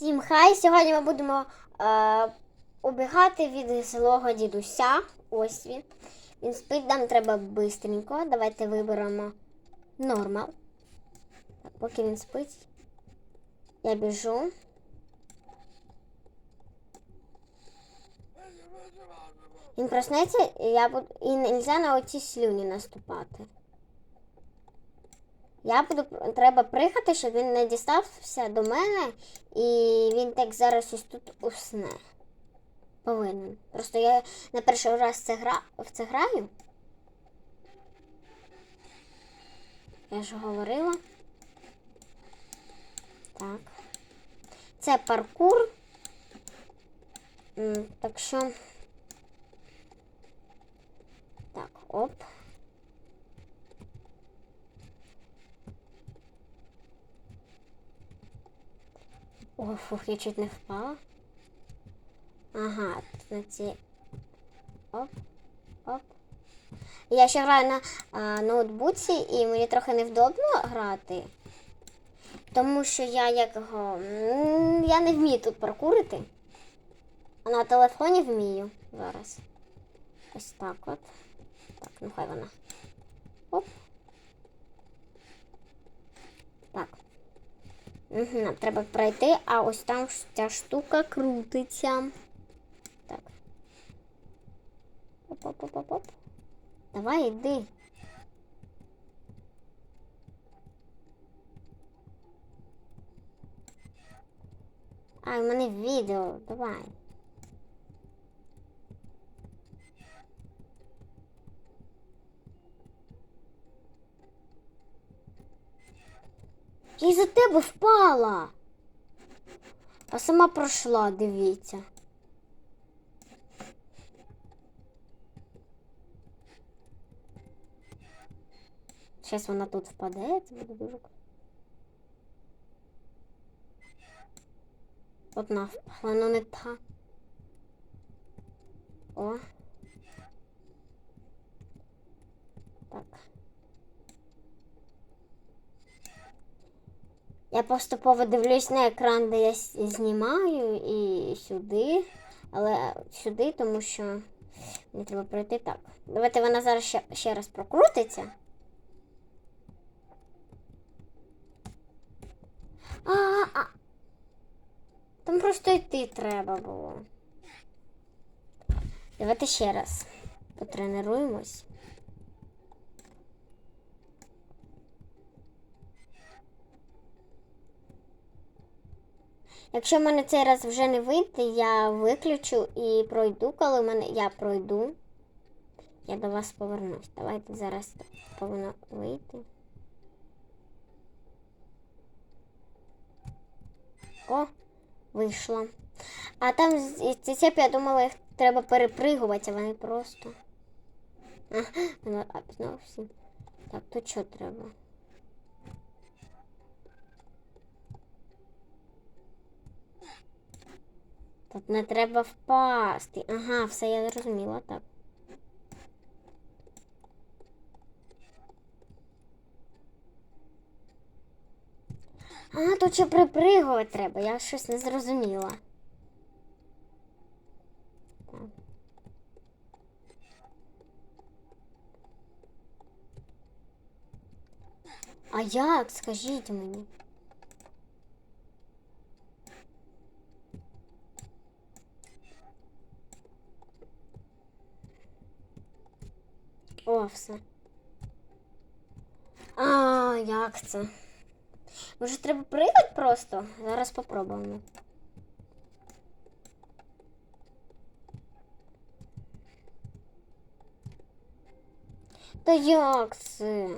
Всім хай! Сьогодні ми будемо е, убігати від злого дідуся. Ось він. Він спить, нам треба бистренько. Давайте виберемо нормал. Поки він спить, я біжу. Він проснеться, і я буду. І нельзя на оці слюні наступати. Я буду треба прихати, щоб він не дістався до мене, і він так зараз ось тут усне. Повинен. Просто я на перший раз це гра... в це граю. Я ж говорила. Так. Це паркур. Так що. Так, оп. О, фух, я чуть не впала. Ага, на ці. Оп, оп. Я ще граю на а, ноутбуці і мені трохи невдобно грати. Тому що я як. Я не вмію тут паркурити. А на телефоні вмію зараз. Ось так от. Так, ну хай вона. Оп. Так. Угу, треба пройти, а ось там ця штука крутиться. Так. Оп-оп-оп-оп. Давай, йди. А, в мене відео, давай. Я із-за тебе впала. А сама пройшла, дивіться. Зараз вона тут впаде, це буде дуже. Одна впала, ну не та. О. Так. Я поступово дивлюсь на екран, де я знімаю, і сюди. Але сюди, тому що мені треба пройти так. Давайте вона зараз ще, ще раз прокрутиться. А, а, а. Там просто йти треба було. Давайте ще раз потренуємось. Якщо в мене цей раз вже не вийде, я виключу і пройду, коли в мене я пройду. Я до вас повернусь. Давайте зараз повинно вийти. О, вийшло. А там ці цепі, я думала, їх треба перепригувати, а вони просто. Воно а, знову всі. Так, тут що треба? Тут не треба впасти. Ага, все я зрозуміла, так. А, тут ще припригувати треба, я щось не зрозуміла. А як? Скажіть мені. О, все. А, як це? Може, треба пригати просто? Зараз попробуємо. Та як це?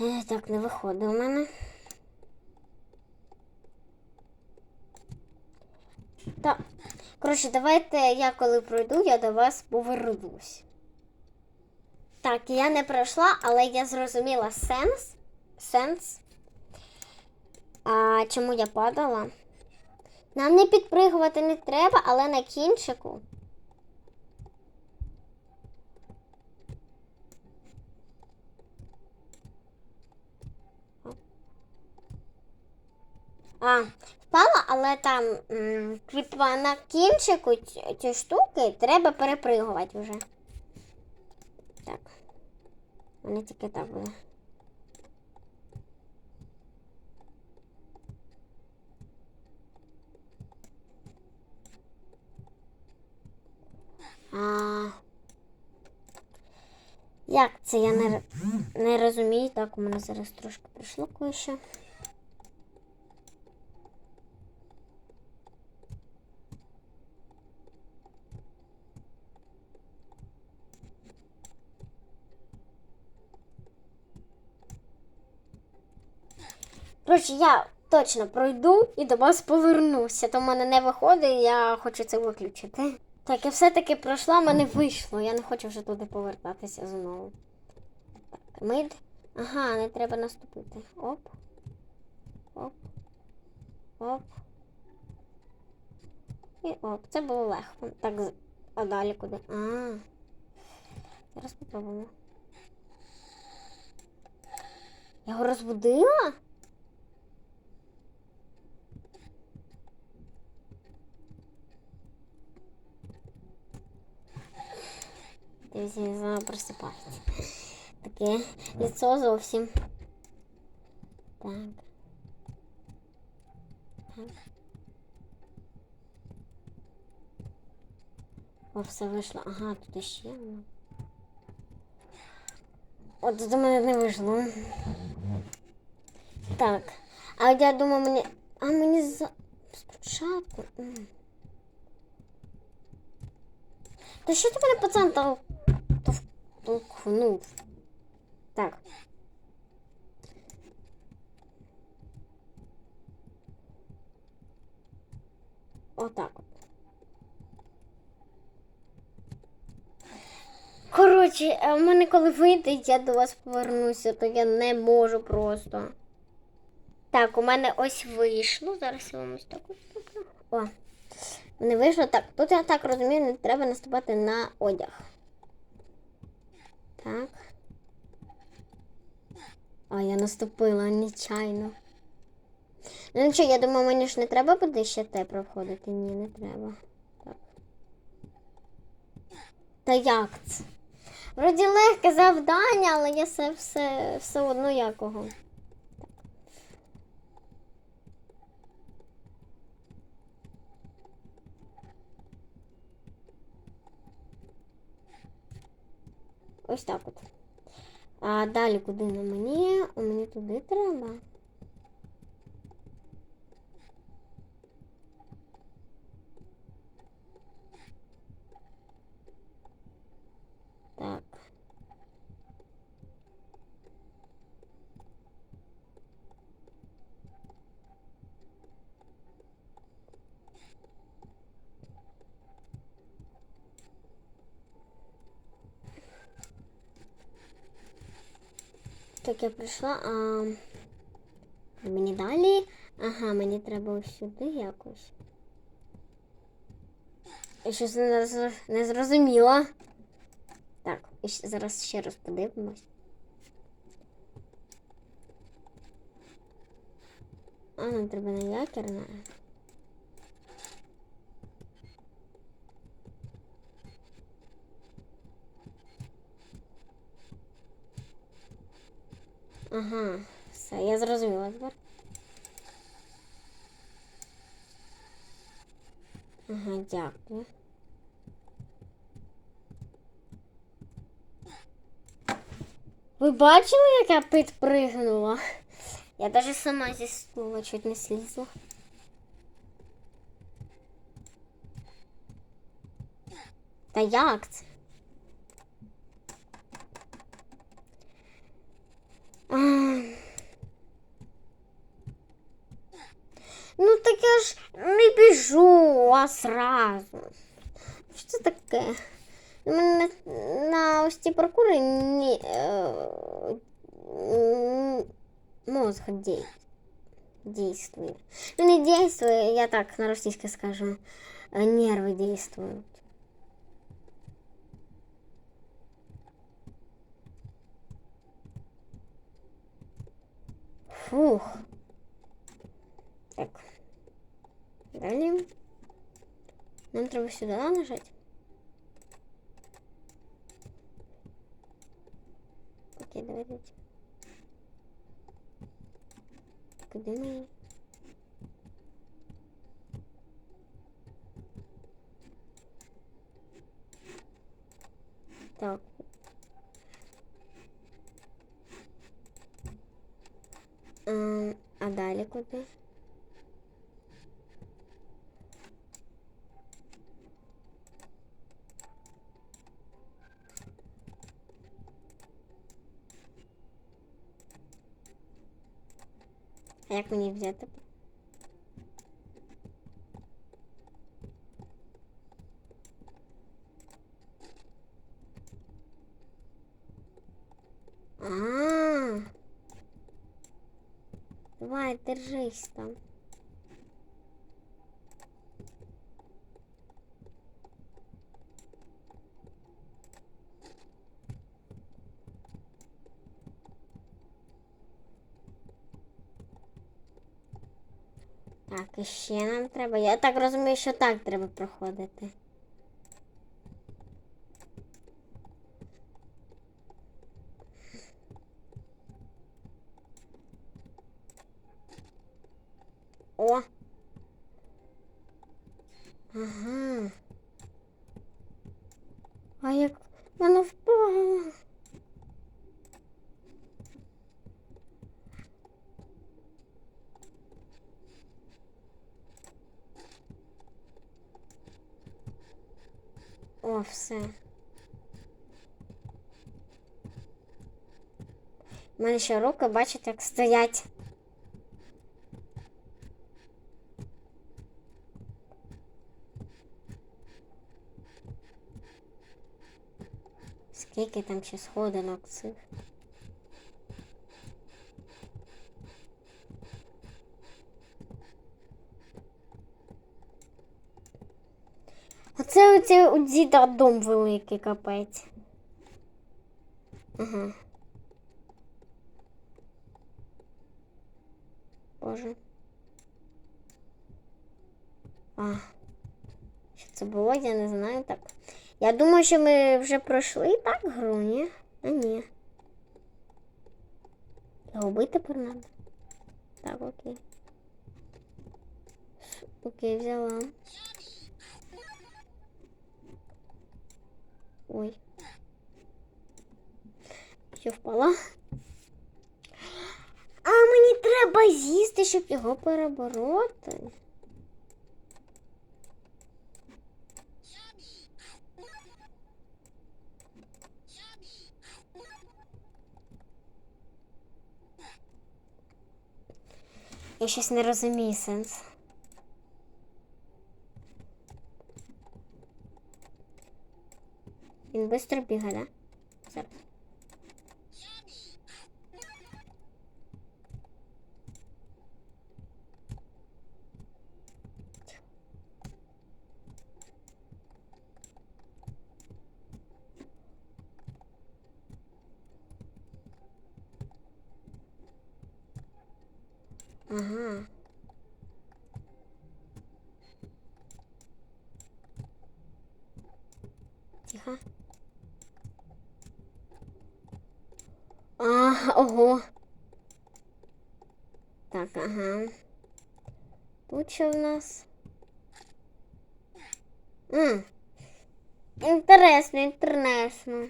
Е, Так, не виходить у мене. Так. Коротше, давайте я коли пройду, я до вас повернусь. Так, я не пройшла, але я зрозуміла сенс. Сенс. А, чому я падала? Нам не підпригувати не треба, але на кінчику. А, але там м, типа на кінчику цієї штуки треба перепригувати вже. Так. Мене тільки так буде. А... Як це я не, не розумію. Так, у мене зараз трошки прийшло кое-що. Коротше, я точно пройду і до вас повернуся. То в мене не виходить, я хочу це виключити. Так, я все-таки пройшла, в мене вийшло. Я не хочу вже туди повертатися знову. Так, ми. йд- Ага, не треба наступити. Оп. Оп. Оп. І оп. Це було легко. Так, а далі куди? А. Зараз попробуємо. Я його розбудила? Дивіться, він знову просипається. Таке лицо зовсім. Так. Так. О, все вийшло. Ага, тут ще. воно. От до мене не вийшло. Так. А от я думаю, мені. А мені за. Спочатку. м. Та що ти мене пацан тол... тов- толкнув? Так. Отак от. Коротше, а в мене коли вийде, я до вас повернуся, то я не можу просто. Так, у мене ось вийшло. Зараз я вам ось так ось. О. Не вийшло так. Тут я так розумію, не треба наступати на одяг. Так. А, я наступила нечайно. Ну нічого, я думаю, мені ж не треба буде ще те проходити. Ні, не треба. Так. Та як це? Вроді легке завдання, але я все, все, все одно якого. Ось так от. А далі куди на мені? У мені туди треба. Так. Так, я прийшла, а мені далі. Ага, мені треба сюди якось. Я щось не, роз- не зрозуміла. Так, зараз ще раз подивимось. А, нам треба на якерне. Ага, все, я зрозуміла тепер. Ага, дякую. Ви бачили, як я підпригнула? Я навіть сама зі стула чуть не слізла. Та як це? Ну так я ж не біжу, а сразу. Що це таке? У мене на, на ось ці паркури ні, е, м, мозг дій, действует. Ну не действует, я так на російське скажу. е, Нерви действуют. Фух. Так. Далі. Нам треба сюди нажати. Окей, давайте. Куди ми? А як мені взяти? А. Давай, держись там. Так, і ще нам треба. Я так розумію, що так треба проходити. О. Ага. А як вона впала? О, все. Ще руки, бачите, як стоять. Скільки там ще сходинок цих? Оце у діда дом великий капець. Ага. Боже. А. Що це було, я не знаю так. Я думаю, що ми вже пройшли так гру, ні? А ні. Його тепер надо. Так, окей. Окей, взяла. Ой. Що впала? А мені треба з'їсти, щоб його перебороти. Я щось не розумію сенс. Він швидко бігає, да? Зараз. Ага. Тихо. А, ого. Так, ага. Тут що в нас? М. Інтересно, інтересно.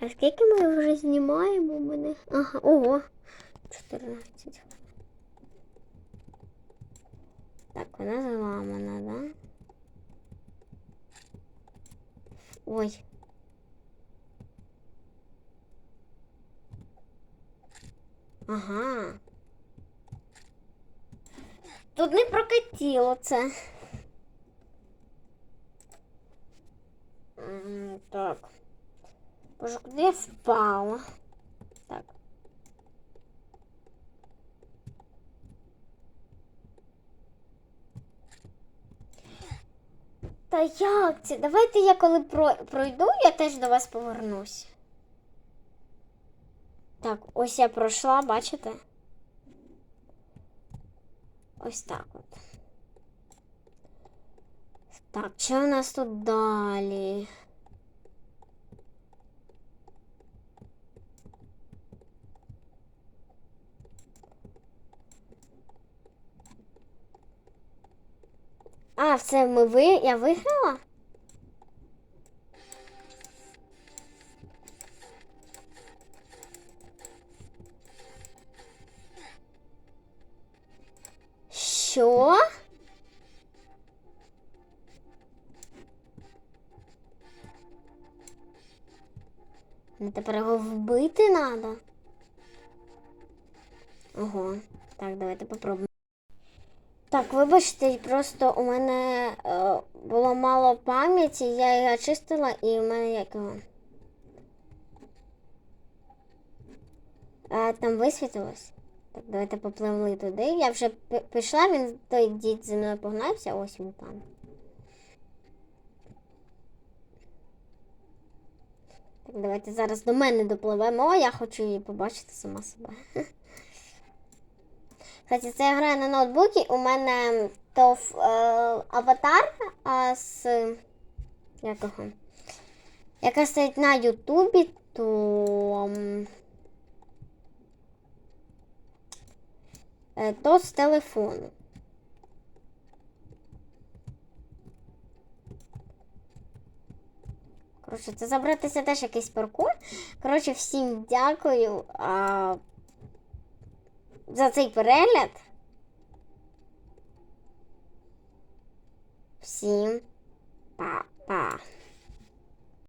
А скільки ми вже знімаємо мене? Ага, ого. 14. Так, вона заламана, да? Ой. Ага. Тут не прокатіло Так. Боже, куди я впала? Та як це? Давайте я коли про- пройду, я теж до вас повернусь. Так, ось я пройшла, бачите? ось так от. Так, що у нас тут далі? А, все, ми ви... я виграла? Що? Ну, тепер його вбити треба. Ого. Так, давайте попробуємо. Так, вибачте, просто у мене е, було мало пам'яті, я її очистила і в мене як його. Е, там висвітилось. Так, давайте попливли туди. Я вже пішла, він той дід зі мною погнався, ось він там. Так, давайте зараз до мене допливемо. О, я хочу її побачити сама себе. Кстати, це я граю на ноутбуці. У мене то е, аватар а, з якого? Яка стоїть на Ютубі, то. е, То з телефону. Коротше, це забратися теж якийсь паркур. Коротше, всім дякую а, за цей перегляд. Всім па-па.